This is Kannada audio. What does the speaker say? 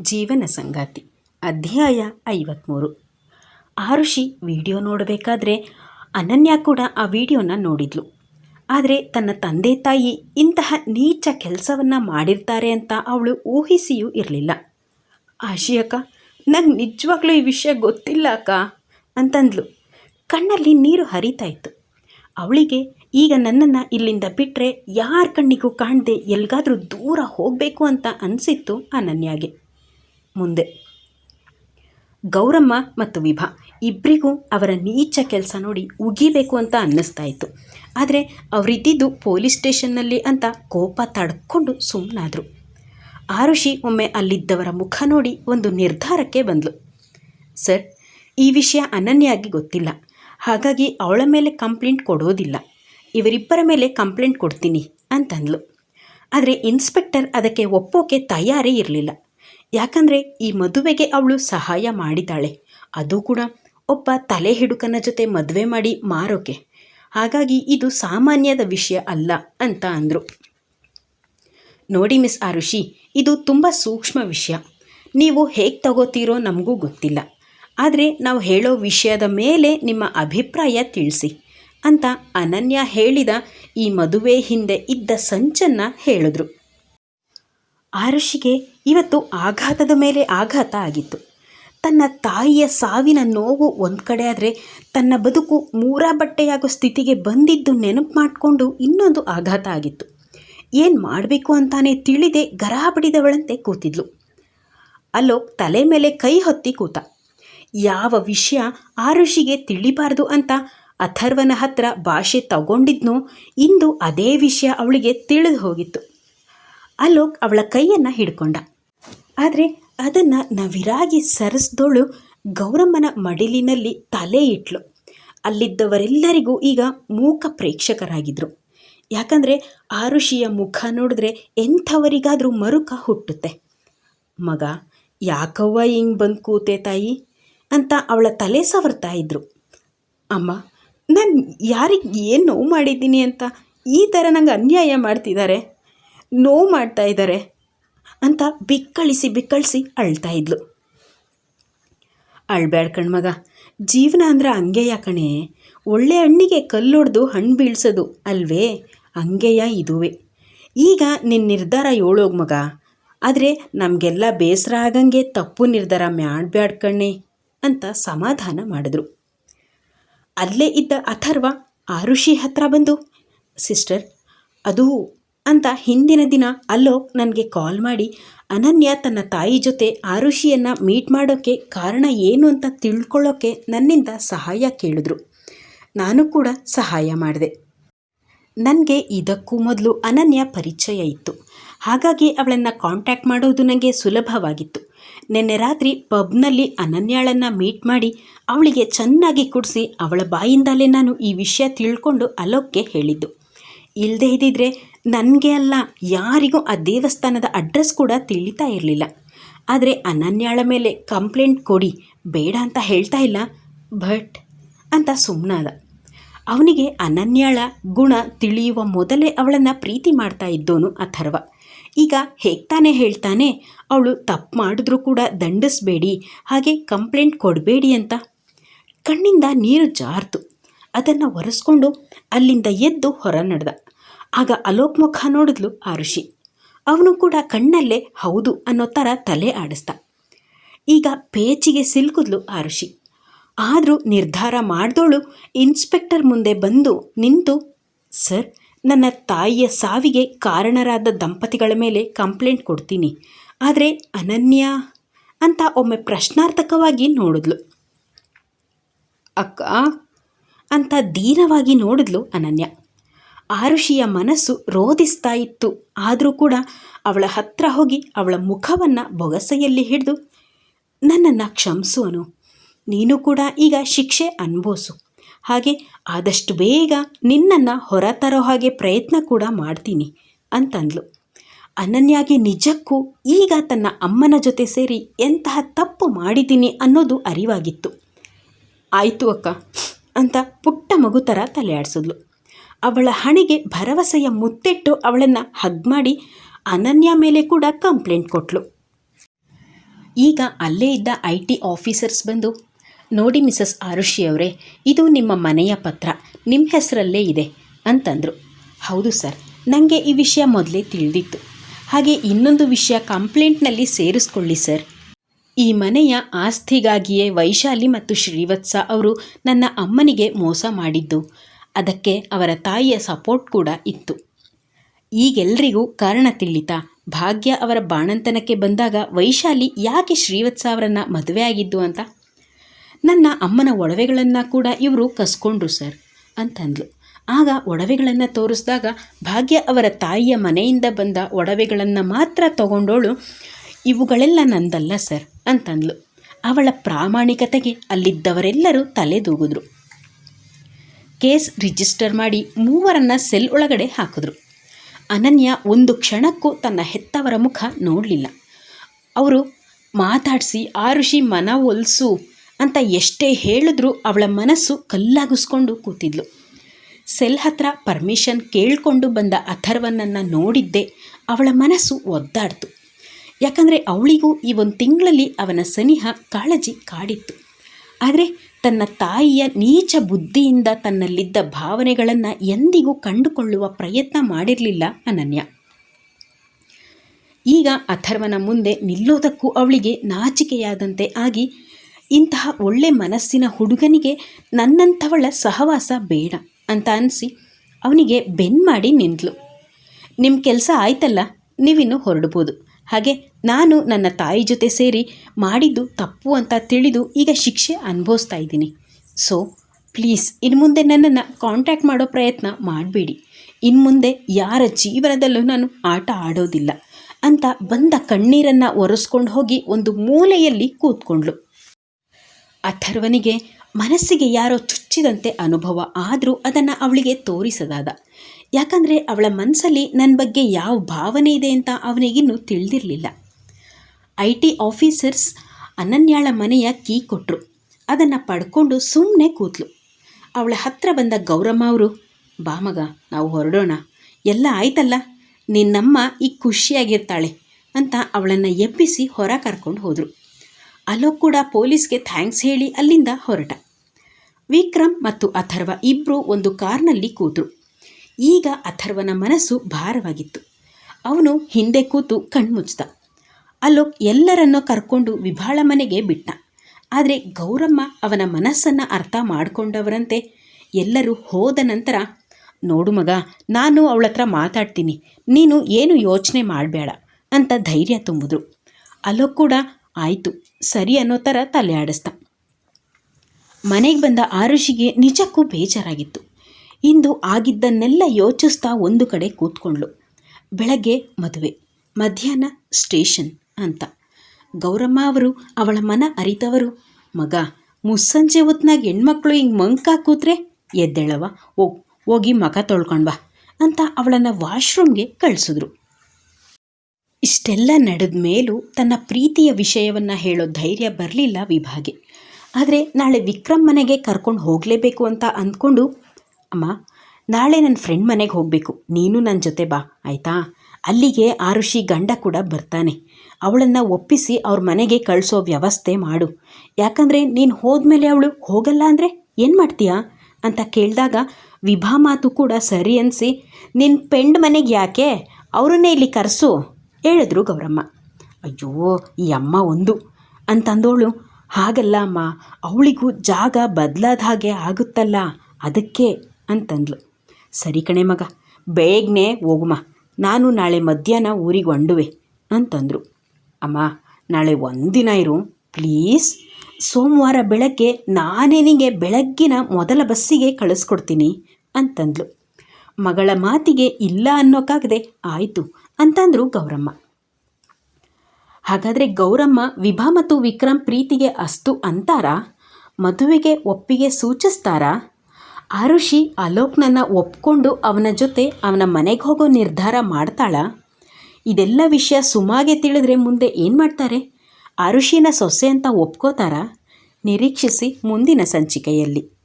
ಜೀವನ ಸಂಗಾತಿ, ಅಧ್ಯಾಯ ಐವತ್ತ್ಮೂರು ಆರುಷಿ ವಿಡಿಯೋ ನೋಡಬೇಕಾದ್ರೆ ಅನನ್ಯ ಕೂಡ ಆ ವಿಡಿಯೋನ ನೋಡಿದ್ಲು. ಆದರೆ ತನ್ನ ತಂದೆ ತಾಯಿ ಇಂತಹ ನೀಚ ಕೆಲಸವನ್ನು ಮಾಡಿರ್ತಾರೆ ಅಂತ ಅವಳು ಊಹಿಸಿಯೂ ಇರಲಿಲ್ಲ. ಆಶಿಯಕ್ಕ ನಂಗೆ ನಿಜವಾಗ್ಲೂ ಈ ವಿಷಯ ಗೊತ್ತಿಲ್ಲ ಅಕ್ಕ, ಅಂತಂದ್ಲು. ಕಣ್ಣಲ್ಲಿ ನೀರು ಹರಿತಾ ಇತ್ತು. ಅವಳಿಗೆ ಈಗ ನನ್ನನ್ನು ಇಲ್ಲಿಂದ ಬಿಟ್ಟರೆ ಯಾರ ಕಣ್ಣಿಗೂ ಕಾಣದೆ ಎಲ್ಲಿಗಾದರೂ ದೂರ ಹೋಗಬೇಕು ಅಂತ ಅನಿಸಿತ್ತು ಅನನ್ಯಾಗೆ. ಮುಂದೆ. ಗೌರಮ್ಮ ಮತ್ತು ವಿಭಾ ಇಬ್ಬರಿಗೂ ಅವರ ನೀಚ ಕೆಲಸ ನೋಡಿ ಉಗಿಬೇಕು ಅಂತ ಅನ್ನಿಸ್ತಾ ಇತ್ತು. ಆದರೆ ಅವರಿದ್ದಿದ್ದು ಪೊಲೀಸ್ ಸ್ಟೇಷನ್ನಲ್ಲಿ ಅಂತ ಕೋಪ ತಡ್ಕೊಂಡು ಸುಮ್ಮನಾದರು ಆರುಷಿ ಒಮ್ಮೆ ಅಲ್ಲಿದ್ದವರ ಮುಖ ನೋಡಿ ಒಂದು ನಿರ್ಧಾರಕ್ಕೆ ಬಂದಳು ಸರ್, ಈ ವಿಷಯ ಅನನ್ಯಾಗಿ ಗೊತ್ತಿಲ್ಲ. ಹಾಗಾಗಿ ಅವಳ ಮೇಲೆ ಕಂಪ್ಲೇಂಟ್ ಕೊಡೋದಿಲ್ಲ. ಇವರಿಬ್ಬರ ಮೇಲೆ ಕಂಪ್ಲೇಂಟ್ ಕೊಡ್ತೀನಿ ಅಂತಂದ್ಲು. ಆದರೆ ಇನ್ಸ್ಪೆಕ್ಟರ್ ಅದಕ್ಕೆ ಒಪ್ಪೋಕೆ ತಯಾರೇ ಇರಲಿಲ್ಲ. ಯಾಕಂದರೆ ಈ ಮದುವೆಗೆ ಅವಳು ಸಹಾಯ ಮಾಡಿದ್ದಾಳೆ. ಅದು ಕೂಡ ಒಬ್ಬ ತಲೆ ಹಿಡುಕನ ಜೊತೆ ಮದುವೆ ಮಾಡಿ ಮಾರೋಕೆ. ಹಾಗಾಗಿ ಇದು ಸಾಮಾನ್ಯದ ವಿಷಯ ಅಲ್ಲ ಅಂತ ಅಂದರು. ನೋಡಿ ಮಿಸ್ ಆರುಷಿ, ಇದು ತುಂಬ ಸೂಕ್ಷ್ಮ ವಿಷಯ. ನೀವು ಹೇಗೆ ತಗೋತೀರೋ ನಮಗೂ ಗೊತ್ತಿಲ್ಲ. ಆದರೆ ನಾವು ಹೇಳೋ ವಿಷಯದ ಮೇಲೆ ನಿಮ್ಮ ಅಭಿಪ್ರಾಯ ತಿಳಿಸಿ ಅಂತ ಅನನ್ಯ ಹೇಳಿದ ಈ ಮದುವೆ ಹಿಂದೆ ಇದ್ದ ಸಂಚನ್ನು ಹೇಳಿದ್ರು. ಆರುಷಿಗೆ ಇವತ್ತು ಆಘಾತದ ಮೇಲೆ ಆಘಾತ ಆಗಿತ್ತು. ತನ್ನ ತಾಯಿಯ ಸಾವಿನ ನೋವು ಒಂದು ಕಡೆ ಆದರೆ ತನ್ನ ಬದುಕು ಮೂರ ಬಟ್ಟೆಯಾಗೋ ಸ್ಥಿತಿಗೆ ಬಂದಿದ್ದು ನೆನಪು ಮಾಡಿಕೊಂಡು ಇನ್ನೊಂದು ಆಘಾತ ಆಗಿತ್ತು. ಏನು ಮಾಡಬೇಕು ಅಂತಾನೆ ತಿಳಿದೆ ಗರಹ ಬಡಿದವಳಂತೆ ಕೂತಿದ್ಲು. ಅಲೋಕ್ ತಲೆ ಮೇಲೆ ಕೈ ಹೊತ್ತಿ ಕೂತ. ಯಾವ ವಿಷಯ ಆರುಷಿಗೆ ತಿಳಿಬಾರ್ದು ಅಂತ ಅಥರ್ವನ ಹತ್ರ ಭಾಷೆ ತಗೊಂಡಿದ್ನೋ ಇಂದು ಅದೇ ವಿಷಯ ಅವಳಿಗೆ ತಿಳಿದು ಹೋಗಿತ್ತು. ಅಲೋಕ್ ಅವಳ ಕೈಯನ್ನು ಹಿಡ್ಕೊಂಡ. ಆದರೆ ಅದನ್ನು ನವಿರಾಗಿ ಸರಿಸ್ದೋಳು ಗೌರಮ್ಮನ ಮಡಿಲಿನಲ್ಲಿ ತಲೆ ಇಟ್ಲು. ಅಲ್ಲಿದ್ದವರೆಲ್ಲರಿಗೂ ಈಗ ಮೂಕ ಪ್ರೇಕ್ಷಕರಾಗಿದ್ದರು ಯಾಕಂದರೆ ಆ ಋಷಿಯ ಮುಖ ನೋಡಿದ್ರೆ ಎಂಥವರಿಗಾದರೂ ಮರುಕ ಹುಟ್ಟುತ್ತೆ. ಮಗ, ಯಾಕವ್ವ ಹಿಂಗೆ ಬಂದು ಕೂತೆ ತಾಯಿ? ಅಂತ ಅವಳ ತಲೆ ಸವರ್ತಾ ಇದ್ರು. ಅಮ್ಮ, ನಾನು ಯಾರಿಗೆ ಏನು ನೋವು ಮಾಡಿದ್ದೀನಿ ಅಂತ ಈ ಥರ ನಂಗೆ ಅನ್ಯಾಯ ಮಾಡ್ತಿದ್ದಾರೆ ನೋವು ಮಾಡ್ತಾ ಇದ್ದಾರೆ ಅಂತ ಬಿಕ್ಕಳಿಸಿ ಬಿಕ್ಕಳಿಸಿ ಅಳ್ತಾ ಇದ್ಲು. ಅಳ್ಬೇಡ ಕಣ್ಮಗ ಜೀವನ ಅಂದ್ರೆ ಹಂಗೆಯ ಕಣೆ. ಒಳ್ಳೆ ಹಣ್ಣಿಗೆ ಕಲ್ಲೊಡ್ದು ಹಣ್ಣು ಬೀಳ್ಸೋದು ಅಲ್ವೇ? ಹಂಗೆಯ ಇದುವೆ. ಈಗ ನಿನ್ನ ನಿರ್ಧಾರ ಹೇಳೋಗ ಮಗ, ಆದರೆ ನಮಗೆಲ್ಲ ಬೇಸರ ಆಗಂಗೆ ತಪ್ಪು ನಿರ್ಧಾರ ಮಾಡ್ಬ್ಯಾಡ್ ಕಣ್ಣೆ ಅಂತ ಸಮಾಧಾನ ಮಾಡಿದ್ರು. ಅಲ್ಲೇ ಇದ್ದ ಅಥರ್ವ ಆರುಷಿ ಹತ್ರ ಬಂದು, ಸಿಸ್ಟರ್, ಅದು ಅಂತ ಹಿಂದಿನ ದಿನ ಅಲೋಕ್ ನನಗೆ ಕಾಲ್ ಮಾಡಿ, ಅನನ್ಯ, ತನ್ನ ತಾಯಿ ಜೊತೆ ಆರುಷಿಯನ್ನು ಮೀಟ್ ಮಾಡೋಕ್ಕೆ ಕಾರಣ ಏನು ಅಂತ ತಿಳ್ಕೊಳ್ಳೋಕ್ಕೆ ನನ್ನಿಂದ ಸಹಾಯ ಕೇಳಿದ್ರು. ನಾನು ಕೂಡ ಸಹಾಯ ಮಾಡಿದೆ. ನನಗೆ ಇದಕ್ಕೂ ಮೊದಲು ಅನನ್ಯ ಪರಿಚಯ ಇತ್ತು. ಹಾಗಾಗಿ ಅವಳನ್ನು ಕಾಂಟ್ಯಾಕ್ಟ್ ಮಾಡೋದು ನನಗೆ ಸುಲಭವಾಗಿತ್ತು. ನಿನ್ನೆ ರಾತ್ರಿ ಪಬ್ನಲ್ಲಿ ಅನನ್ಯಾಳನ್ನು ಮೀಟ್ ಮಾಡಿ, ಅವಳಿಗೆ ಚೆನ್ನಾಗಿ ಕುಡಿಸಿ ಅವಳ ಬಾಯಿಂದಲೇ ನಾನು ಈ ವಿಷಯ ತಿಳ್ಕೊಂಡು ಅಲೋಕ್ಗೆ ಹೇಳಿದ್ದು. ಇಲ್ಲದೇ ಇದ್ದಿದ್ರೆ ನನಗೆ ಅಲ್ಲ, ಯಾರಿಗೂ ಆ ದೇವಸ್ಥಾನದ ಅಡ್ರೆಸ್ ಕೂಡ ತಿಳಿತಾ ಇರಲಿಲ್ಲ. ಆದರೆ ಅನನ್ಯಾಳ ಮೇಲೆ ಕಂಪ್ಲೇಂಟ್ ಕೊಡಿ, ಬೇಡ ಅಂತ ಹೇಳ್ತಾ ಇಲ್ಲ. ಬಟ್ ಅಂತ ಸುಮ್ಮನಾದ ಅವನಿಗೆ ಅನನ್ಯಾಳ ಗುಣ ತಿಳಿಯುವ ಮೊದಲೇ ಅವಳನ್ನು ಪ್ರೀತಿ ಮಾಡ್ತಾ ಇದ್ದೋನು ಅಥರ್ವ. ಈಗ ಹೇಗ್ತಾನೆ ಹೇಳ್ತಾನೆ, ಅವಳು ತಪ್ಪು ಮಾಡಿದ್ರೂ ಕೂಡ ದಂಡಿಸ್ಬೇಡಿ, ಹಾಗೆ ಕಂಪ್ಲೇಂಟ್ ಕೊಡಬೇಡಿ ಅಂತ. ಕಣ್ಣಿಂದ ನೀರು ಜಾರ್ತು. ಅದನ್ನು ಒರೆಸ್ಕೊಂಡು ಅಲ್ಲಿಂದ ಎದ್ದು ಹೊರ ನಡೆದ. ಆಗ ಅಲೋಕ್ ಮುಖ ನೋಡಿದ್ಲು ಆರುಷಿ ಅವನು ಕೂಡ ಕಣ್ಣಲ್ಲೇ ಹೌದು ಅನ್ನೋ ಥರ ತಲೆ ಆಡಿಸ್ತ ಈಗ ಪೇಚಿಗೆ ಸಿಲ್ಕಿದ್ಲು ಆರುಷಿ ಆದರೂ ನಿರ್ಧಾರ ಮಾಡಿದೋಳು ಇನ್ಸ್ಪೆಕ್ಟರ್ ಮುಂದೆ ಬಂದು ನಿಂತು, ಸರ್, ನನ್ನ ತಾಯಿಯ ಸಾವಿಗೆ ಕಾರಣರಾದ ದಂಪತಿಗಳ ಮೇಲೆ ಕಂಪ್ಲೇಂಟ್ ಕೊಡ್ತೀನಿ. ಆದರೆ ಅನನ್ಯ ಅಂತ ಒಮ್ಮೆ ಪ್ರಶ್ನಾರ್ಥಕವಾಗಿ ನೋಡಿದ್ಲು. ಅಕ್ಕ ಅಂತ ದೀನವಾಗಿ ನೋಡಿದ್ಲು ಅನನ್ಯ. ಆರುಷಿಯ ಮನಸ್ಸು ರೋಧಿಸ್ತಾ ಇತ್ತು. ಆದರೂ ಕೂಡ ಅವಳ ಹತ್ರ ಹೋಗಿ ಅವಳ ಮುಖವನ್ನು ಬೊಗಸೆಯಲ್ಲಿ ಹಿಡಿದು, ನನ್ನನ್ನು ಕ್ಷಮಿಸುವನು ನೀನು ಕೂಡ ಈಗ ಶಿಕ್ಷೆ ಅನುಭವಿಸು ಹಾಗೆ ಆದಷ್ಟು ಬೇಗ ನಿನ್ನನ್ನು ಹೊರತರೋ ಹಾಗೆ ಪ್ರಯತ್ನ ಕೂಡ ಮಾಡ್ತೀನಿ, ಅಂತಂದ್ಲು. ಅನನ್ಯಾಗೆ ನಿಜಕ್ಕೂ ಈಗ ತನ್ನ ಅಮ್ಮನ ಜೊತೆ ಸೇರಿ ಎಂತಹ ತಪ್ಪು ಮಾಡಿದ್ದೀನಿ ಅನ್ನೋದು ಅರಿವಾಗಿತ್ತು. ಆಯಿತು ಅಕ್ಕ, ಅಂತ ಪುಟ್ಟ ಮಗು ಥರ ತಲೆ ಆಡಿಸಿದ್ಲು ಅವಳ ಹಣೆಗೆ ಭರವಸೆಯ ಮುತ್ತಿಟ್ಟು ಅವಳನ್ನು ಹಗ್ ಮಾಡಿ ಅನನ್ಯ ಮೇಲೆ ಕೂಡ ಕಂಪ್ಲೇಂಟ್ ಕೊಟ್ಲು. ಈಗ ಅಲ್ಲೇ ಇದ್ದ ಐ ಟಿ ಆಫೀಸರ್ಸ್ ಬಂದು, ನೋಡಿ ಮಿಸಸ್ ಆರುಷಿ ಅವರೇ, ಇದು ನಿಮ್ಮ ಮನೆಯ ಪತ್ರ ನಿಮ್ಮ ಹೆಸರಲ್ಲೇ ಇದೆ ಅಂತಂದರು. ಹೌದು ಸರ್ ನನಗೆ ಈ ವಿಷಯ ಮೊದಲೇ ತಿಳಿದಿತ್ತು. ಹಾಗೆ ಇನ್ನೊಂದು ವಿಷಯ ಕಂಪ್ಲೇಂಟ್ನಲ್ಲಿ ಸೇರಿಸ್ಕೊಳ್ಳಿ ಸರ್. ಈ ಮನೆಯ ಆಸ್ತಿಗಾಗಿಯೇ ವೈಶಾಲಿ ಮತ್ತು ಶ್ರೀವತ್ಸ ಅವರು ನನ್ನ ಅಮ್ಮನಿಗೆ ಮೋಸ ಮಾಡಿದ್ದು. ಅದಕ್ಕೆ ಅವರ ತಾಯಿಯ ಸಪೋರ್ಟ್ ಕೂಡ ಇತ್ತು. ಈಗೆಲ್ರಿಗೂ ಕಾರಣ ತಿಳಿತಾ, ಭಾಗ್ಯ ಅವರ ಬಾಣಂತನಕ್ಕೆ ಬಂದಾಗ ವೈಶಾಲಿ ಯಾಕೆ ಶ್ರೀವತ್ಸ ಅವರನ್ನು ಮದುವೆ ಆಗಿದ್ದು ಅಂತ? ನನ್ನ ಅಮ್ಮನ ಒಡವೆಗಳನ್ನು ಕೂಡ ಇವರು ಕಸ್ಕೊಂಡ್ರು ಸರ್ ಅಂತಂದ್ಲು. ಆಗ ಒಡವೆಗಳನ್ನು ತೋರಿಸಿದಾಗ ಭಾಗ್ಯ ಅವರ ತಾಯಿಯ ಮನೆಯಿಂದ ಬಂದ ಒಡವೆಗಳನ್ನು ಮಾತ್ರ ತಗೊಂಡೋಳು, ಇವುಗಳೆಲ್ಲ ನಂದಲ್ಲ ಸರ್ ಅಂತಂದ್ಲು. ಅವಳ ಪ್ರಾಮಾಣಿಕತೆಗೆ ಅಲ್ಲಿದ್ದವರೆಲ್ಲರೂ ತಲೆದೂಗಿದ್ರು. ಕೇಸ್ ರಿಜಿಸ್ಟರ್ ಮಾಡಿ ಮೂವರನ್ನ ಸೆಲ್ ಒಳಗಡೆ ಹಾಕಿದ್ರು. ಅನನ್ಯ ಒಂದು ಕ್ಷಣಕ್ಕೂ ತನ್ನ ಹೆತ್ತವರ ಮುಖ ನೋಡಲಿಲ್ಲ. ಅವರು, ಮಾತಾಡಿಸಿ, ಆರುಷಿ ಮನ ಒಲಿಸು ಅಂತ ಎಷ್ಟೇ ಹೇಳಿದ್ರೂ ಅವಳ ಮನಸ್ಸು ಕಲ್ಲಾಗಿಸ್ಕೊಂಡು ಕೂತಿದ್ಲು. ಸೆಲ್ ಹತ್ರ ಪರ್ಮಿಷನ್ ಕೇಳಿಕೊಂಡು ಬಂದ ಅಥರ್ವನನ್ನು ನೋಡಿದ್ದೆ ಅವಳ ಮನಸ್ಸು ಒದ್ದಾಡ್ತು. ಯಾಕಂದರೆ ಅವಳಿಗೂ ಈ ಒಂದು ತಿಂಗಳಲ್ಲಿ ಅವನ ಸನಿಹ ಕಾಳಜಿ ಕಾಡಿತ್ತು. ಆದರೆ ತನ್ನ ತಾಯಿಯ ನೀಚ ಬುದ್ಧಿಯಿಂದ ತನ್ನಲ್ಲಿದ್ದ ಭಾವನೆಗಳನ್ನು ಎಂದಿಗೂ ಕಂಡುಕೊಳ್ಳುವ ಪ್ರಯತ್ನ ಮಾಡಿರಲಿಲ್ಲ ಅನನ್ಯ. ಈಗ ಅಥರ್ವನ ಮುಂದೆ ನಿಲ್ಲೋದಕ್ಕೂ ಅವಳಿಗೆ ನಾಚಿಕೆಯಾದಂತೆ ಆಗಿ ಇಂತಹ ಒಳ್ಳೆ ಮನಸ್ಸಿನ ಹುಡುಗನಿಗೆ ನನ್ನಂಥವಳ ಸಹವಾಸ ಬೇಡ ಅಂತ ಅನಿಸಿ ಅವನಿಗೆ ಬೆನ್ ಮಾಡಿ ನಿಂತಳು ನಿಮ್ಮ ಕೆಲಸ ಆಯ್ತಲ್ಲ, ನೀವಿನ್ನು ಹೊರಡ್ಬೋದು. ಹಾಗೆ ನಾನು ನನ್ನ ತಾಯಿ ಜೊತೆ ಸೇರಿ ಮಾಡಿದ್ದು ತಪ್ಪು ಅಂತ ತಿಳಿದು ಈಗ ಶಿಕ್ಷೆ ಅನುಭವಿಸ್ತಾ ಇದ್ದೀನಿ. ಸೊ ಪ್ಲೀಸ್ ಇನ್ನು ಮುಂದೆ ನನ್ನನ್ನು ಕಾಂಟ್ಯಾಕ್ಟ್ ಮಾಡೋ ಪ್ರಯತ್ನ ಮಾಡಬೇಡಿ. ಇನ್ನು ಮುಂದೆ ಯಾರ ಜೀವನದಲ್ಲೂ ನಾನು ಆಟ ಆಡೋದಿಲ್ಲ ಅಂತ ಬಂದ ಕಣ್ಣೀರನ್ನು ಒರೆಸ್ಕೊಂಡು ಹೋಗಿ ಒಂದು ಮೂಲೆಯಲ್ಲಿ ಕೂತ್ಕೊಂಡ್ಳು. ಅಥರ್ವನಿಗೆ ಮನಸ್ಸಿಗೆ ಯಾರೋ ಚುಚ್ಚಿದಂತೆ ಅನುಭವ ಆದರೂ ಅದನ್ನು ಅವಳಿಗೆ ತೋರಿಸದಾದ. ಯಾಕಂದರೆ ಅವಳ ಮನಸ್ಸಲ್ಲಿ ನನ್ನ ಬಗ್ಗೆ ಯಾವ ಭಾವನೆ ಇದೆ ಅಂತ ಅವನಿಗಿನ್ನೂ ತಿಳಿದಿರಲಿಲ್ಲ. ಐ ಟಿ ಆಫೀಸರ್ಸ್ ಅನನ್ಯಾಳ ಮನೆಯ ಕೀ ಕೊಟ್ಟರು ಅದನ್ನು ಪಡ್ಕೊಂಡು ಸುಮ್ಮನೆ ಕೂತ್ಲು. ಅವಳ ಹತ್ರ ಬಂದ ಗೌರಮ್ಮ ಅವರು, ಬಾ ಮಗ, ನಾವು ಹೊರಡೋಣ. ಎಲ್ಲ ಆಯ್ತಲ್ಲ? ನಿನ್ನಮ್ಮ ಈಗ ಖುಷಿಯಾಗಿರ್ತಾಳೆ ಅಂತ ಅವಳನ್ನು ಎಬ್ಬಿಸಿ ಹೊರ ಕರ್ಕೊಂಡು ಹೋದರು. ಅಲೋಕ್ ಕೂಡ ಪೊಲೀಸ್ಗೆ ಥ್ಯಾಂಕ್ಸ್ ಹೇಳಿ ಅಲ್ಲಿಂದ ಹೊರಟ. ವಿಕ್ರಮ್ ಮತ್ತು ಅಥರ್ವ ಇಬ್ಬರು ಒಂದು ಕಾರ್ನಲ್ಲಿ ಕೂತರು. ಈಗ ಅಥರ್ವನ ಮನಸ್ಸು ಭಾರವಾಗಿತ್ತು. ಅವನು ಹಿಂದೆ ಕೂತು ಕಣ್ಮುಚ್ಚಿದ ಅಲೋಕ್ ಎಲ್ಲರನ್ನೂ ಕರ್ಕೊಂಡು ವಿಭಾಳ ಮನೆಗೆ ಬಿಟ್ಟ. ಆದರೆ ಗೌರಮ್ಮ ಅವನ ಮನಸ್ಸನ್ನು ಅರ್ಥ ಮಾಡಿಕೊಂಡವರಂತೆ ಎಲ್ಲರೂ ಹೋದ ನಂತರ, ನೋಡು ಮಗ, ನಾನು ಅವಳ ಹತ್ರ ಮಾತಾಡ್ತೀನಿ. ನೀನು ಏನು ಯೋಚನೆ ಮಾಡಬೇಡ ಅಂತ ಧೈರ್ಯ ತುಂಬಿದ್ರು. ಅಲೋಕ್ ಕೂಡ ಆಯಿತು. ಸರಿ ಅನ್ನೋ ಥರ ತಲೆ ಆಡಿಸ್ದ ಮನೆಗೆ ಬಂದ ಆರುಷಿಗೆ ನಿಜಕ್ಕೂ ಬೇಜಾರಾಗಿತ್ತು. ಇಂದು ಆಗಿದ್ದನ್ನೆಲ್ಲ ಯೋಚಿಸ್ತಾ ಒಂದು ಕಡೆ ಕೂತ್ಕೊಂಡ್ಳು. ಬೆಳಗ್ಗೆ ಮದುವೆ, ಮಧ್ಯಾಹ್ನ ಸ್ಟೇಷನ್ ಅಂತ. ಗೌರಮ್ಮ ಅವರು ಅವಳ ಮನ ಅರಿತವರು, ಮಗ, ಮುಸ್ಸಂಜೆ ಹೊತ್ನಾಗ ಹೆಣ್ಮಕ್ಳು ಹಿಂಗೆ ಮಂಕ ಕೂತ್ರೆ ಎದ್ದೇಳವ ಹೋಗಿ ಮಖ ತೊಳ್ಕೊಂಡ್ಬಾ ಅಂತ ಅವಳನ್ನು ವಾಶ್ರೂಮ್ಗೆ ಕಳಿಸಿದ್ರು. ಇಷ್ಟೆಲ್ಲ ನಡೆದ ಮೇಲೂ ತನ್ನ ಪ್ರೀತಿಯ ವಿಷಯವನ್ನು ಹೇಳೋ ಧೈರ್ಯ ಬರಲಿಲ್ಲ ವಿಭಾಗೆ. ಆದರೆ ನಾಳೆ ವಿಕ್ರಮ್ ಮನೆಗೆ ಕರ್ಕೊಂಡು ಹೋಗಲೇಬೇಕು ಅಂತ ಅಂದ್ಕೊಂಡು, ಅಮ್ಮ, ನಾಳೆ ನನ್ನ ಫ್ರೆಂಡ್ ಮನೆಗೆ ಹೋಗಬೇಕು. ನೀನು ನನ್ನ ಜೊತೆ ಬಾ, ಆಯಿತಾ? ಅಲ್ಲಿಗೆ ಆರುಷಿ ಗಂಡ ಕೂಡ ಬರ್ತಾನೆ. ಅವಳನ್ನು ಒಪ್ಪಿಸಿ ಅವ್ರ ಮನೆಗೆ ಕಳಿಸೋ ವ್ಯವಸ್ಥೆ ಮಾಡು. ಯಾಕಂದರೆ ನೀನು ಹೋದ್ಮೇಲೆ ಅವಳು ಹೋಗಲ್ಲ ಅಂದರೆ ಏನು ಮಾಡ್ತೀಯಾ? ಅಂತ ಕೇಳಿದಾಗ ವಿಭಾ ಮಾತು ಕೂಡ ಸರಿ ಅನಿಸಿ ನಿನ್ನ ಪೆಂಡ್ ಮನೆಗೆ ಯಾಕೆ? ಅವರನ್ನೇ ಇಲ್ಲಿ ಕರೆಸು. ಹೇಳಿದ್ರು ಗೌರಮ್ಮ. ಅಯ್ಯೋ, ಈ ಅಮ್ಮ ಒಂದು. ಅಂತಂದೋಳು, ಹಾಗಲ್ಲ ಅಮ್ಮ, ಅವಳಿಗೂ ಜಾಗ ಬದಲಾದ ಹಾಗೆ ಆಗುತ್ತಲ್ಲ, ಅದಕ್ಕೆ ಅಂತಂದ್ಲು. ಸರಿ ಕಣೆ ಮಗ, ಬೇಗನೆ ಹೋಗುಮ್ಮ ನಾನು ನಾಳೆ ಮಧ್ಯಾಹ್ನ ಊರಿಗೆ ಹೊಂಡುವೆ ಅಂತಂದರು. ಅಮ್ಮ, ನಾಳೆ ಒಂದಿನ ಇರು, ಪ್ಲೀಸ್. ಸೋಮವಾರ ಬೆಳಗ್ಗೆ ನಾನೇ ನಿನಗೆ ಬೆಳಗ್ಗಿನ ಮೊದಲ ಬಸ್ಸಿಗೆ ಕಳಿಸ್ಕೊಡ್ತೀನಿ, ಅಂತಂದ್ಲು. ಮಗಳ ಮಾತಿಗೆ ಇಲ್ಲ ಅನ್ನೋಕ್ಕಾಗದೆ ಆಯಿತು ಅಂತಂದರು ಗೌರಮ್ಮ. ಹಾಗಾದರೆ ಗೌರಮ್ಮ ವಿಭಾ ಮತ್ತು ವಿಕ್ರಮ್ ಪ್ರೀತಿಗೆ ಅಸ್ತು ಅಂತಾರಾ? ಮದುವೆಗೆ ಒಪ್ಪಿಗೆ ಸೂಚಿಸ್ತಾರಾ? ಆರುಷಿ ಅಲೋಕ್ನನ್ನು ಒಪ್ಕೊಂಡು ಅವನ ಜೊತೆ ಅವನ ಮನೆಗೆ ಹೋಗೋ ನಿರ್ಧಾರ ಮಾಡ್ತಾಳ? ಇದೆಲ್ಲ ವಿಷಯ ಸುಮಾಗೆ ತಿಳಿದ್ರೆ ಮುಂದೆ ಏನು ಮಾಡ್ತಾರೆ? ಆರುಷಿನ ಸೊಸೆ ಅಂತ ಒಪ್ಕೋತಾರಾ? ನಿರೀಕ್ಷಿಸಿ ಮುಂದಿನ ಸಂಚಿಕೆಯಲ್ಲಿ.